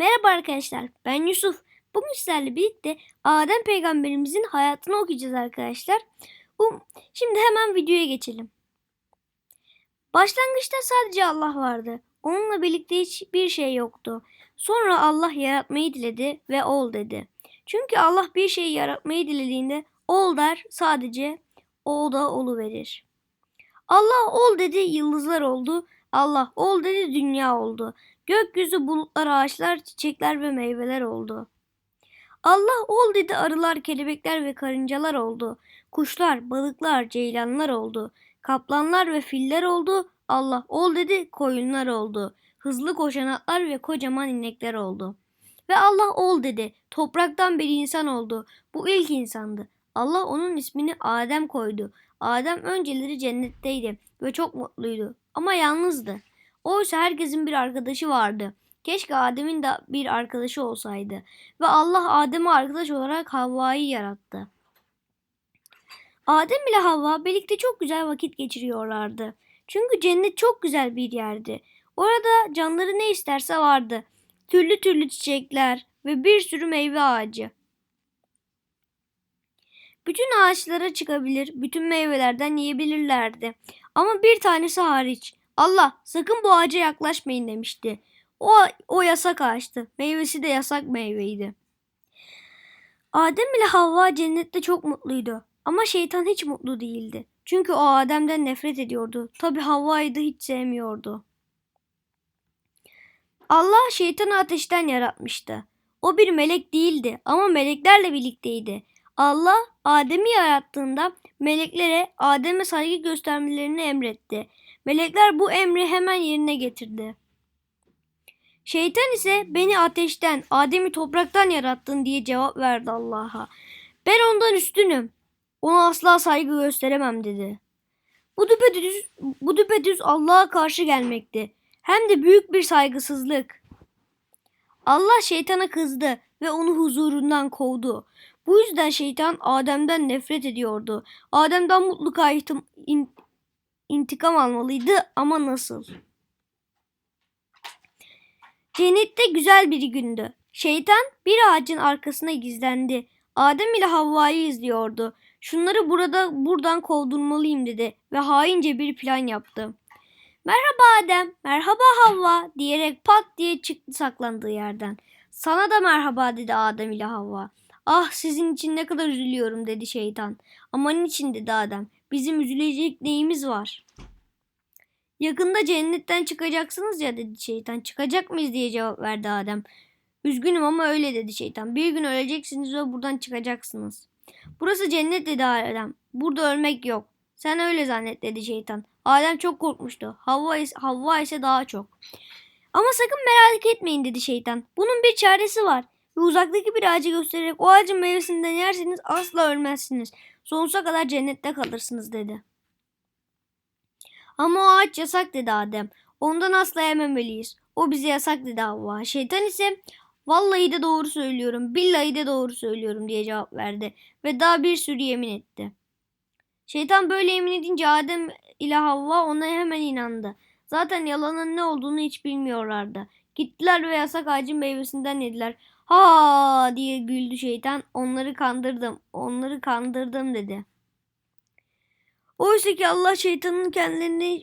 Merhaba arkadaşlar, ben Yusuf. Bugün sizlerle birlikte Adem peygamberimizin hayatını okuyacağız arkadaşlar. Bu, şimdi hemen videoya geçelim. Başlangıçta sadece Allah vardı. Onunla birlikte hiçbir şey yoktu. Sonra Allah yaratmayı diledi ve ol dedi. Çünkü Allah bir şeyi yaratmayı dilediğinde ol der sadece o da olu verir. Allah ol dedi yıldızlar oldu. Allah ol dedi dünya oldu. Gökyüzü bulutlar, ağaçlar, çiçekler ve meyveler oldu. Allah ol dedi arılar, kelebekler ve karıncalar oldu. Kuşlar, balıklar, ceylanlar oldu. Kaplanlar ve filler oldu. Allah ol dedi koyunlar oldu. Hızlı koşan atlar ve kocaman inekler oldu. Ve Allah ol dedi. Topraktan bir insan oldu. Bu ilk insandı. Allah onun ismini Adem koydu. Adem önceleri cennetteydi ve çok mutluydu ama yalnızdı. Oysa herkesin bir arkadaşı vardı. Keşke Adem'in de bir arkadaşı olsaydı. Ve Allah Adem'e arkadaş olarak Havva'yı yarattı. Adem ile Havva birlikte çok güzel vakit geçiriyorlardı. Çünkü cennet çok güzel bir yerdi. Orada canları ne isterse vardı. Türlü türlü çiçekler ve bir sürü meyve ağacı. Bütün ağaçlara çıkabilir, bütün meyvelerden yiyebilirlerdi. Ama bir tanesi hariç. Allah sakın bu ağaca yaklaşmayın demişti. O, o yasak ağaçtı. Meyvesi de yasak meyveydi. Adem ile Havva cennette çok mutluydu. Ama şeytan hiç mutlu değildi. Çünkü o Adem'den nefret ediyordu. Tabi Havva'yı da hiç sevmiyordu. Allah şeytanı ateşten yaratmıştı. O bir melek değildi ama meleklerle birlikteydi. Allah Adem'i yarattığında meleklere Adem'e saygı göstermelerini emretti. Melekler bu emri hemen yerine getirdi. Şeytan ise beni ateşten, Adem'i topraktan yarattın diye cevap verdi Allah'a. Ben ondan üstünüm. Ona asla saygı gösteremem dedi. Bu düpedüz, bu düpedüz Allah'a karşı gelmekti. Hem de büyük bir saygısızlık. Allah şeytana kızdı ve onu huzurundan kovdu. Bu yüzden şeytan Adem'den nefret ediyordu. Adem'den mutlaka intikam almalıydı ama nasıl? Cennette güzel bir gündü. Şeytan bir ağacın arkasına gizlendi. Adem ile Havva'yı izliyordu. Şunları burada buradan kovdurmalıyım dedi ve haince bir plan yaptı. Merhaba Adem, merhaba Havva diyerek pat diye çıktı saklandığı yerden. Sana da merhaba dedi Adem ile Havva. Ah sizin için ne kadar üzülüyorum dedi şeytan. Aman için dedi Adem. Bizim üzülecek neyimiz var? Yakında cennetten çıkacaksınız ya dedi şeytan. Çıkacak mıyız diye cevap verdi Adem. Üzgünüm ama öyle dedi şeytan. Bir gün öleceksiniz ve buradan çıkacaksınız. Burası cennet dedi Adem. Burada ölmek yok. Sen öyle zannet dedi şeytan. Adem çok korkmuştu. Havva Havva ise daha çok. Ama sakın merak etmeyin dedi şeytan. Bunun bir çaresi var. Ve uzaktaki bir ağacı göstererek o ağacın meyvesinden yerseniz asla ölmezsiniz. Sonsuza kadar cennette kalırsınız dedi. Ama o ağaç yasak dedi Adem. Ondan asla yememeliyiz. O bize yasak dedi Havva. Şeytan ise vallahi de doğru söylüyorum, billahi de doğru söylüyorum diye cevap verdi. Ve daha bir sürü yemin etti. Şeytan böyle yemin edince Adem ile Havva ona hemen inandı. Zaten yalanın ne olduğunu hiç bilmiyorlardı. Gittiler ve yasak ağacın meyvesinden yediler. Ha diye güldü şeytan. Onları kandırdım. Onları kandırdım dedi. Oysa ki Allah şeytanın kendilerini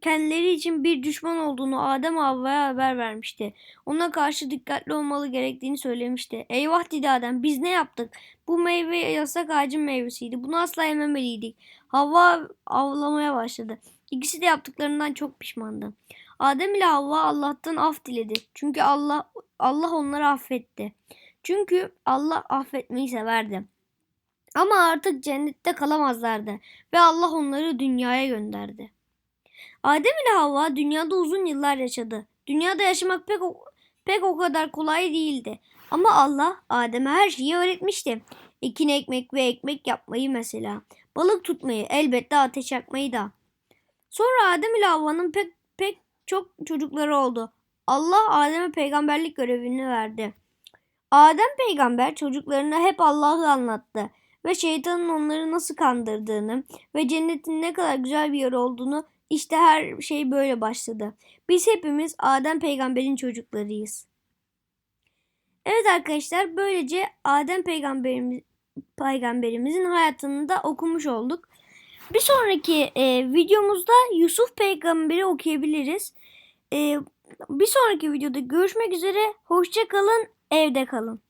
kendileri için bir düşman olduğunu Adem Havva'ya haber vermişti. Ona karşı dikkatli olmalı gerektiğini söylemişti. Eyvah dedi Adem biz ne yaptık? Bu meyve yasak ağacın meyvesiydi. Bunu asla yememeliydik. Havva avlamaya başladı. İkisi de yaptıklarından çok pişmandı. Adem ile Havva Allah'tan af diledi. Çünkü Allah Allah onları affetti. Çünkü Allah affetmeyi severdi. Ama artık cennette kalamazlardı ve Allah onları dünyaya gönderdi. Adem ile Havva dünyada uzun yıllar yaşadı. Dünyada yaşamak pek o, pek o kadar kolay değildi. Ama Allah Adem'e her şeyi öğretmişti. Ekin ekmek ve ekmek yapmayı mesela. Balık tutmayı, elbette ateş yakmayı da. Sonra Adem ile Havva'nın pek pek çok çocukları oldu. Allah Adem'e peygamberlik görevini verdi. Adem peygamber çocuklarına hep Allah'ı anlattı ve şeytanın onları nasıl kandırdığını ve cennetin ne kadar güzel bir yer olduğunu işte her şey böyle başladı. Biz hepimiz Adem peygamberin çocuklarıyız. Evet arkadaşlar böylece Adem peygamberimiz peygamberimizin hayatını da okumuş olduk. Bir sonraki e, videomuzda Yusuf peygamberi okuyabiliriz. E, bir sonraki videoda görüşmek üzere. Hoşça kalın, evde kalın.